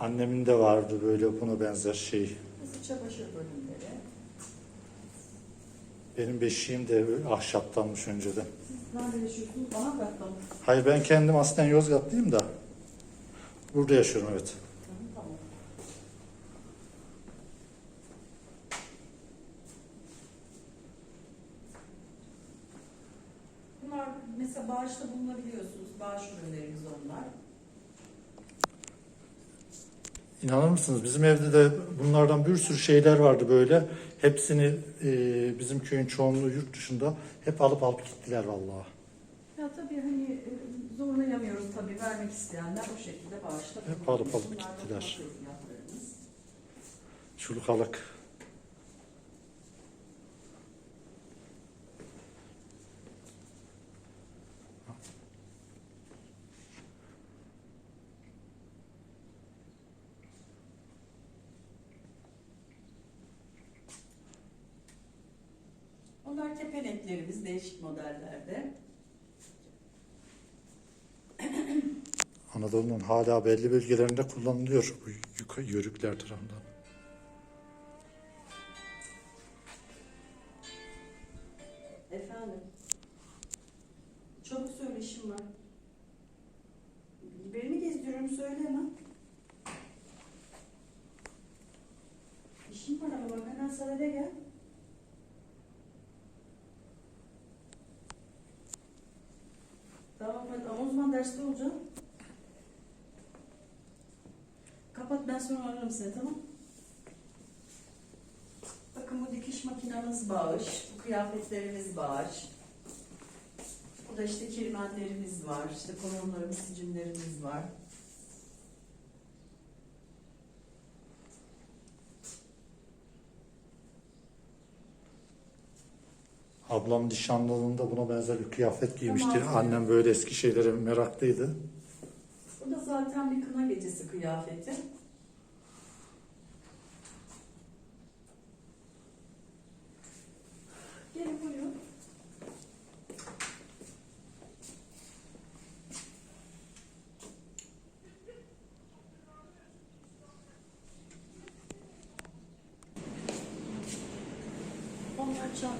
Annemin de vardı böyle buna benzer şey. Burası çamaşır bölümleri. Benim beşiğim de ahşaptanmış önceden. Siz nerede yaşıyorsunuz? Bana bırakma. Hayır ben kendim aslen Yozgatlıyım da. Burada yaşıyorum evet. Tamam. Bunlar mesela bağışta bulunabiliyorsunuz. Bağış ürünlerimiz onlar. İnanır mısınız bizim evde de bunlardan bir sürü şeyler vardı böyle. Hepsini e, bizim köyün çoğunluğu yurt dışında hep alıp alıp gittiler vallahi. Ya tabii hani e, zorlayamıyoruz tabii vermek isteyenler o şekilde bağışta Hep alıp alıp gittiler. farklı fiyatlarımız. Kepeneklerimiz değişik modellerde. Anadolu'nun hala belli bölgelerinde kullanılıyor bu yuka- yörükler tarafından. Efendim. Çabuk söyle işim var. Biberimi gezdiriyorum söyle hemen. İşim var ama bak hemen sana de gel. Tamam hadi ama o zaman derste olacağım. Kapat ben sonra ararım seni tamam Bakın bu dikiş makinamız bağış, bu kıyafetlerimiz bağış. Burada işte kirmenlerimiz var, işte konumlarımız, sicimlerimiz var. Ablam nişanlılığında buna benzer bir kıyafet giymişti. Tamam. Annem böyle eski şeylere meraklıydı. Bu da zaten bir kına gecesi kıyafeti. Gelin buyurun. Onlar çanta